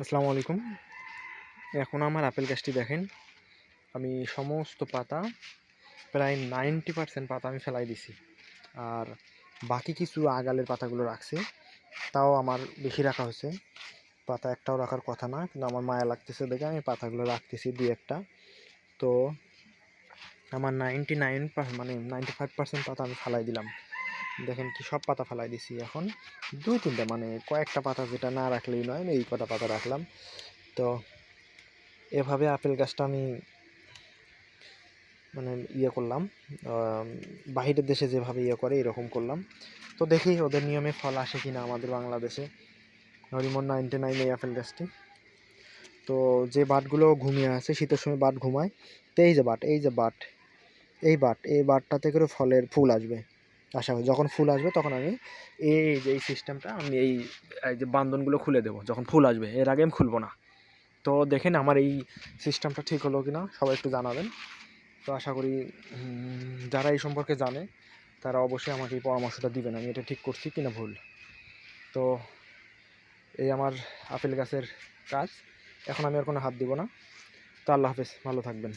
আসসালামু আলাইকুম। এখন আমার আপেল গাছটি দেখেন। আমি সমস্ত পাতা, প্রায় নাইনটি পার্সেন্ট পাতা আমি ফেলাই দিছি। আর বাকি কিছু আগালের পাতাগুলো রাখছি। তাও আমার বেশি রাখা হয়েছে। পাতা একটাও রাখার কথা না, কিন্তু আমার মায়া লাগতেছে দেখে আমি পাতাগুলো রাখতেছি দুই একটা। তো আমার নাইনটি নাইন মানে নাইনটি ফাইভ পার্সেন্ট পাতা আমি ফালাই দিলাম। দেখেন কি সব পাতা ফালাই দিছি এখন। দুই, তিনটা মানে কয়েকটা পাতা যেটা না রাখলেই নয়, আমি এই কটা পাতা রাখলাম। তো এভাবে আপেল গাছটা আমি মানে ইয়ে করলাম বাহিরের দেশে যেভাবে ইয়ে করে এরকম করলাম। তো দেখি ওদের নিয়মে ফল আসে কি না আমাদের বাংলাদেশে। হরিমন নাইনটি নাইন এই আপেল গাছটি। তো যে বাটগুলো ঘুমিয়ে আছে, শীতের সময় বাট ঘুমায়, তো এই যে বাট, এই যে বাট, এই বাট, এই বাটটাতে করে ফলের ফুল আসবে। আশা করি। যখন ফুল আসবে তখন আমি এই যে, এই সিস্টেমটা আমি এই যে বান্ধনগুলো খুলে দেবো। যখন ফুল আসবে, এর আগে আমি খুলবো না। তো দেখেন আমার এই সিস্টেমটা ঠিক হলো কি না সবাই একটু জানাবেন। তো আশা করি যারা এই সম্পর্কে জানে, তারা অবশ্যই আমাকে এই পরামর্শটা দিবেন। আমি এটা ঠিক করছি কি না ভুল? তো এই আমার আপেল গাছের কাজ। এখন আমি আর কোনো হাত দিব না। তো আল্লাহ হাফেজ। ভালো থাকবেন।